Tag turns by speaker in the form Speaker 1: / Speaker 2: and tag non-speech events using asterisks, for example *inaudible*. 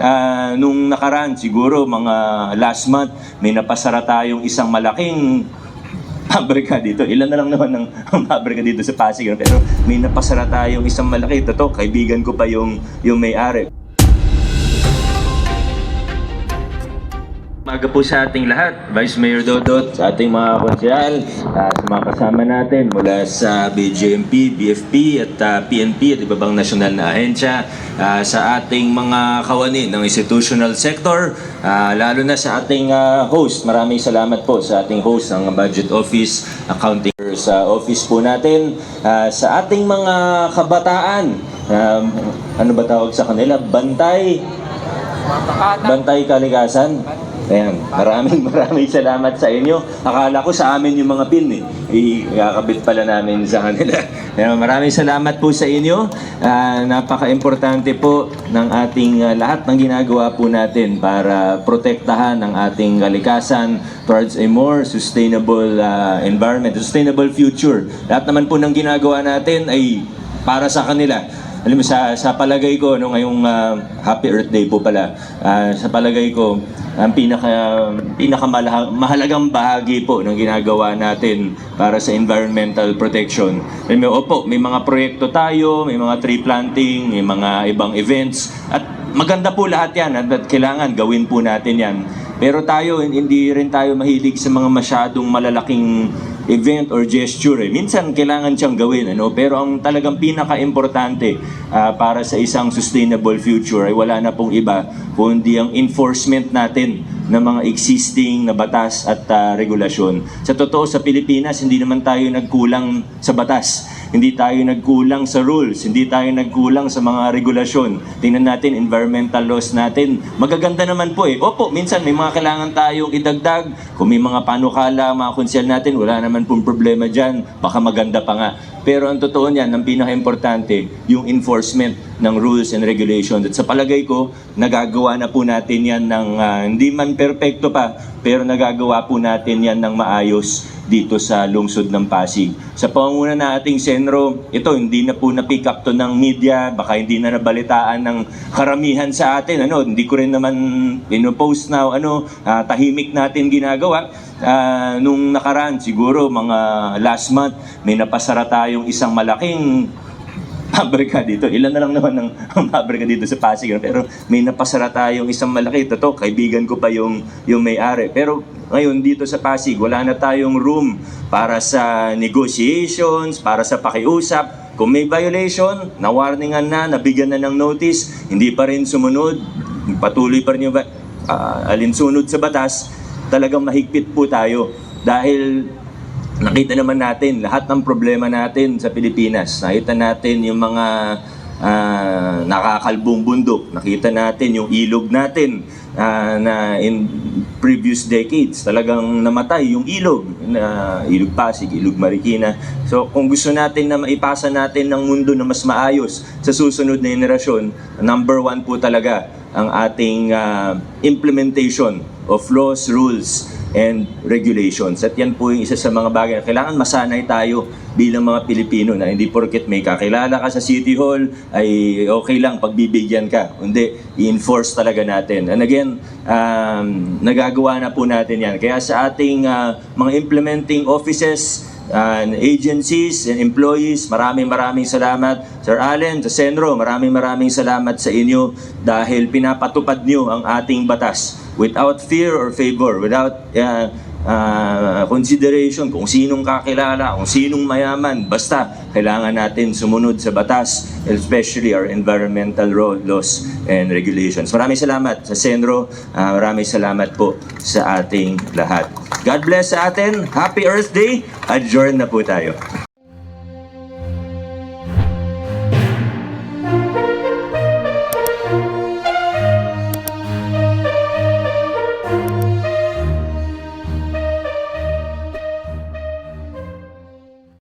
Speaker 1: ah, nung nakaraan, siguro mga last month, may napasara tayong isang malaking pabrika dito. Ilan na lang naman ng *laughs* pabrika dito sa Pasig. Pero may napasara tayong isang malaki. Totoo, kaibigan ko pa yung, yung may-ari. Umaga po sa ating lahat, Vice Mayor Dodot, sa ating mga konsyal, ah, sa mga kasama natin mula sa BJMP, BFP at ah, PNP at iba bang nasyonal na ahensya, ah, sa ating mga kawani ng institutional sector, ah, lalo na sa ating ah, host. Maraming salamat po sa ating host ng Budget Office, Accounting sa office po natin, ah, sa ating mga kabataan, um, ano ba tawag sa kanila? Bantay, Bantay Kalikasan. Ayan, maraming *laughs* maraming salamat sa inyo. Akala ko sa amin yung mga pin eh. Ikakabit pala namin sa kanila. *laughs* Ayan, maraming salamat po sa inyo. Ah, napaka-importante po ng ating ah, lahat ng ginagawa po natin para protektahan ang ating kalikasan towards a more sustainable ah, environment, sustainable future. Lahat naman po ng ginagawa natin ay para sa kanila alam mo, sa, sa palagay ko, no, ngayong ah, Happy Earth Day po pala, ah, sa palagay ko, ang pinaka, pinakamahalagang bahagi po ng ginagawa natin para sa environmental protection. Alam mo, opo, may mga proyekto tayo, may mga tree planting, may mga ibang events, at maganda po lahat yan, at, at kailangan gawin po natin yan. Pero tayo, hindi rin tayo mahilig sa mga masyadong malalaking event or gesture. Eh. Minsan kailangan siyang gawin, ano? pero ang talagang pinaka-importante ah, para sa isang sustainable future ay wala na pong iba kundi ang enforcement natin ng mga existing na batas at ah, regulasyon. Sa totoo, sa Pilipinas, hindi naman tayo nagkulang sa batas. Hindi tayo nagkulang sa rules, hindi tayo nagkulang sa mga regulasyon. Tingnan natin, environmental laws natin. Magaganda naman po eh. Opo, minsan may mga kailangan tayong idagdag. Kung may mga panukala, mga konsyal natin, wala naman pong problema dyan. Baka maganda pa nga. Pero ang totoo niyan, ang pinaka-importante, yung enforcement ng rules and regulations. At sa palagay ko, nagagawa na po natin yan ng ah, hindi man perpekto pa, pero nagagawa po natin yan ng maayos dito sa lungsod ng Pasig. Sa pangunguna na ating Senro, ito hindi na po na-pick up to ng media, baka hindi na nabalitaan ng karamihan sa atin. Ano, hindi ko rin naman pinopost na ano, ah, tahimik natin ginagawa. Ah, nung nakaraan, siguro mga last month, may napasara tayong isang malaking pabrika dito. Ilan na lang naman ng pabrika *laughs* dito sa Pasig. Pero may napasara tayong isang malaki. Totoo, kaibigan ko pa yung, yung may-ari. Pero ngayon dito sa Pasig, wala na tayong room para sa negotiations, para sa pakiusap. Kung may violation, na-warningan na, nabigyan na ng notice, hindi pa rin sumunod, patuloy pa rin yung ah, alinsunod sa batas, talagang mahigpit po tayo. Dahil nakita naman natin lahat ng problema natin sa Pilipinas. Nakita natin yung mga ah, nakakalbong bundok. Nakita natin yung ilog natin ah, na in previous decades talagang namatay yung ilog. Na ilog Pasig, ilog Marikina. So kung gusto natin na maipasa natin ng mundo na mas maayos sa susunod na henerasyon, number one po talaga ang ating ah, implementation of laws, rules, and regulations. At yan po yung isa sa mga bagay na kailangan masanay tayo bilang mga Pilipino na hindi porket may kakilala ka sa City Hall ay okay lang pagbibigyan ka. Hindi, i-enforce talaga natin. And again, um, nagagawa na po natin yan. Kaya sa ating ah, mga implementing offices, and agencies and employees. Maraming maraming salamat. Sir Allen, sa Senro, maraming maraming salamat sa inyo dahil pinapatupad nyo ang ating batas without fear or favor, without uh, uh, consideration kung sinong kakilala, kung sinong mayaman. Basta, kailangan natin sumunod sa batas, especially our environmental ro- laws and regulations. Maraming salamat sa Senro. Uh, maraming salamat po sa ating lahat. God bless sa atin. Happy Earth Day. Adjourn na po tayo.